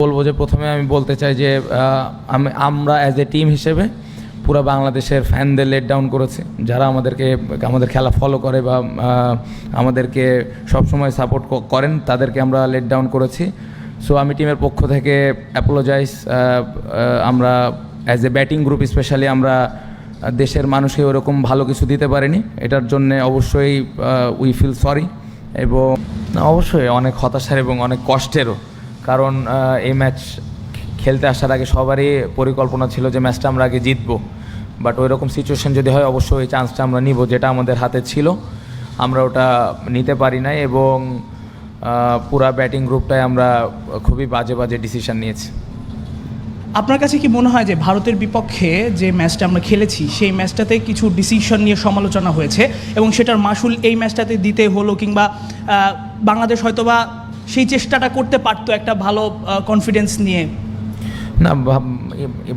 বলব যে প্রথমে আমি বলতে চাই যে আমি- আমরা অ্যাজ এ টিম হিসেবে পুরো বাংলাদেশের ফ্যানদের লেট ডাউন করেছে। যারা আমাদেরকে, আমাদের খেলা ফলো করে বা আমাদেরকে সবসময় সাপোর্ট করেন, তাদেরকে আমরা লেট ডাউন করেছি। সো আমি টিমের পক্ষ থেকে অ্যাপোলোজাইজ আমরা as a batting group specially আমরা দেশের মানুষকে ওরকম ভালো কিছু দিতে পারিনি। এটার জন্য অবশ্যই উই ফিল সরি এবং অবশ্যই অনেক হতাশার এবং অনেক কষ্টেরও। কারণ এই ম্যাচ খেলতে আসার আগে সবারই পরিকল্পনা ছিল যে ম্যাচটা আমরা আগে জিতবো। বাট ওই রকম সিচুয়েশন যদি হয়, অবশ্যই ওই চান্সটা আমরা নিব, যেটা আমাদের হাতে ছিল। আমরা ওটা নিতে পারি নাই এবং পুরা ব্যাটিং গ্রুপটাই আমরা খুবই বাজে বাজে ডিসিশন নিয়েছি। আপনার কাছে কি মনে হয় যে ভারতের বিপক্ষে যে ম্যাচটা আমরা খেলেছি, সেই ম্যাচটাতে কিছু ডিসিশন নিয়ে সমালোচনা হয়েছে এবং সেটার মাসুল এই ম্যাচটাতে দিতে হলো কিংবা বাংলাদেশ হয়তোবা সেই চেষ্টাটা করতে পারতো একটা ভালো কনফিডেন্স নিয়ে। না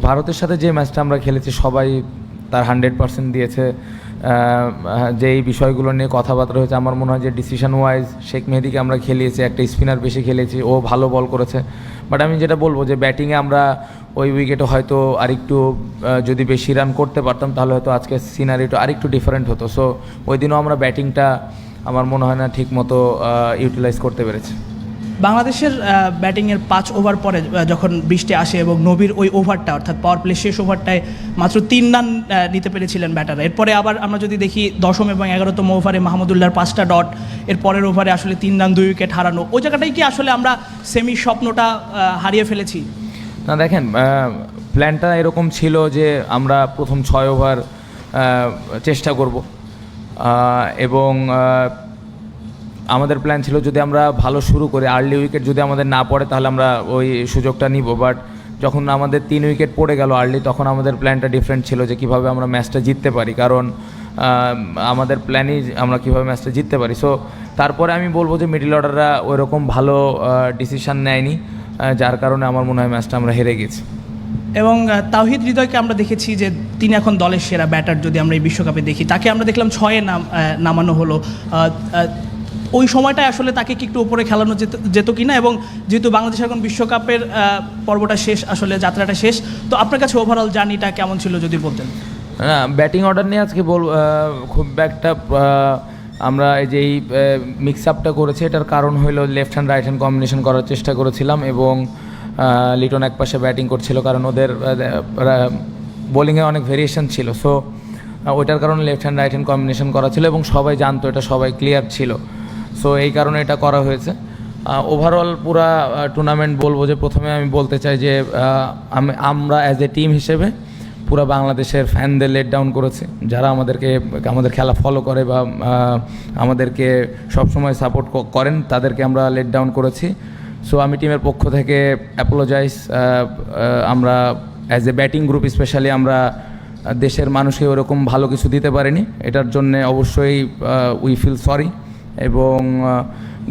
ভারতের সাথে যে ম্যাচটা আমরা খেলেছি, সবাই তার হান্ড্রেড পার্সেন্ট দিয়েছে। যে এই বিষয়গুলো নিয়ে কথাবার্তা হয়েছে, আমার মনে হয় যে ডিসিশন ওয়াইজ শেখ মেহেদিকে আমরা খেলিয়েছি, একটা স্পিনার বেশি খেলেছি, ও ভালো বল করেছে। বাট আমি যেটা বলব যে ব্যাটিংয়ে আমরা ওই উইকেটে হয়তো আরেকটু যদি বেশি রান করতে পারতাম, তাহলে হয়তো আজকে সিনারিটা আরেকটু ডিফারেন্ট হতো। সো ওই দিনও আমরা ব্যাটিংটা আমার মনে হয় না ঠিক মতো ইউটিলাইজ করতে পেরেছি। বাংলাদেশের ব্যাটিংয়ের পাঁচ ওভার পরে যখন বৃষ্টি আসে এবং নবীর ওই ওভারটা, অর্থাৎ পাওয়ার প্লে শেষ ওভারটায় মাত্র তিন রান নিতে পেরেছিলেন ব্যাটার এরপরে আবার আমরা যদি দেখি দশম এবং এগারোতম ওভারে মাহমুদুল্লাহর পাঁচটা ডট এর পরের ওভারে আসলে তিন রান, দুই উইকেট হারানো। ওই জায়গাটাই কি আসলে আমরা সেমি স্বপ্নটা হারিয়ে ফেলেছি? না, দেখেন প্ল্যানটা এরকম ছিল যে আমরা প্রথম ছয় ওভার চেষ্টা করব। এবং আমাদের প্ল্যান ছিল যদি আমরা ভালো শুরু করি আর্লি উইকেট যদি আমাদের না পড়ে তাহলে আমরা ওই সুযোগটা নিব। বাট যখন আমাদের তিন উইকেট পড়ে গেল আর্লি তখন আমাদের প্ল্যানটা ডিফারেন্ট ছিল যে কীভাবে আমরা ম্যাচটা জিততে পারি। কারণ আমাদের প্ল্যানই আমরা কীভাবে ম্যাচটা জিততে পারি। সো তারপরে আমি বলব যে মিডল অর্ডাররা ওইরকম ভালো ডিসিশন নেয়নি যার কারণে আমার মনে হয় ম্যাচটা আমরা হেরে গেছি। এবং তাওহিদ হৃদয়কে আমরা দেখেছি যে তিনি এখন দলের সেরা ব্যাটার যদি আমরা এই বিশ্বকাপে দেখি। তাকে আমরা দেখলাম ছয়ে নাম নামানো হলো। ওই সময়টায় আসলে তাকে কি একটু উপরে খেলানো যেত যেত কি না? এবং যেহেতু বাংলাদেশ এখন বিশ্বকাপের পর্বটা শেষ, আসলে যাত্রাটা শেষ, তো আপনার কাছে ওভারঅল জার্নিটা কেমন ছিল যদি বলতেন? না ব্যাটিং অর্ডার নিয়ে আজকে বল খুব একটা আমরা এই যে এই মিক্স আপটা করেছি, এটার কারণ হলো left hand right hand combination করার চেষ্টা করেছিলাম এবং লিটন এক পাশে ব্যাটিং করছিল কারণ ওদের বোলিংয়ে অনেক ভেরিয়েশন ছিল। সো ওইটার কারণে left hand right hand combination করা ছিল এবং সবাই জানতো, এটা সবাই ক্লিয়ার ছিল। সো এই কারণে এটা করা হয়েছে। ওভারঅল পুরা টুর্নামেন্ট বলব যে প্রথমে আমি বলতে চাই যে আমি- আমরা অ্যাজ এ টিম হিসেবে পুরো বাংলাদেশের ফ্যানদের লেট ডাউন করেছে। যারা আমাদেরকে, আমাদের খেলা ফলো করে বা আমাদেরকে সবসময় সাপোর্ট করেন, তাদেরকে আমরা লেট ডাউন করেছি। সো আমি টিমের পক্ষ থেকে অ্যাপোলোজাইজ আমরা as a batting group specially আমরা দেশের মানুষকে ওরকম ভালো কিছু দিতে পারিনি। এটার জন্যে অবশ্যই উই ফিল সরি এবং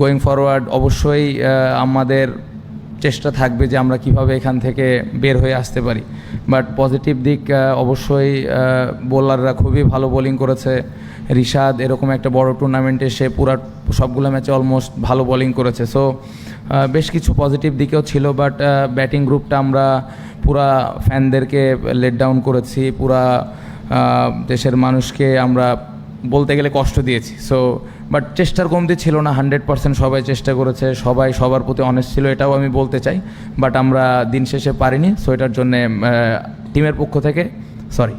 গোয়িং ফরওয়ার্ড অবশ্যই আমাদের চেষ্টা থাকবে যে আমরা কীভাবে এখান থেকে বের হয়ে আসতে পারি। বাট পজিটিভ দিক অবশ্যই বোলাররা খুবই ভালো বোলিং করেছে। রিশাদ এরকম একটা বড় টুর্নামেন্টে সে পুরা সবগুলো ম্যাচে অলমোস্ট ভালো বোলিং করেছে। সো বেশ কিছু পজিটিভ দিকেও ছিল বাট ব্যাটিং গ্রুপটা আমরা পুরা ফ্যানদেরকে লেট ডাউন করেছি। পুরা দেশের মানুষকে আমরা বলতে গেলে কষ্ট দিয়েছি। সো বাট চেষ্টার কমতি ছিল না হান্ড্রেড পার্সেন্ট সবাই চেষ্টা করেছে, সবাই সবার প্রতি অনেস্ট ছিল, এটাও আমি বলতে চাই বাট আমরা দিন শেষে পারিনি সো এটার জন্যে টিমের পক্ষ থেকে সরি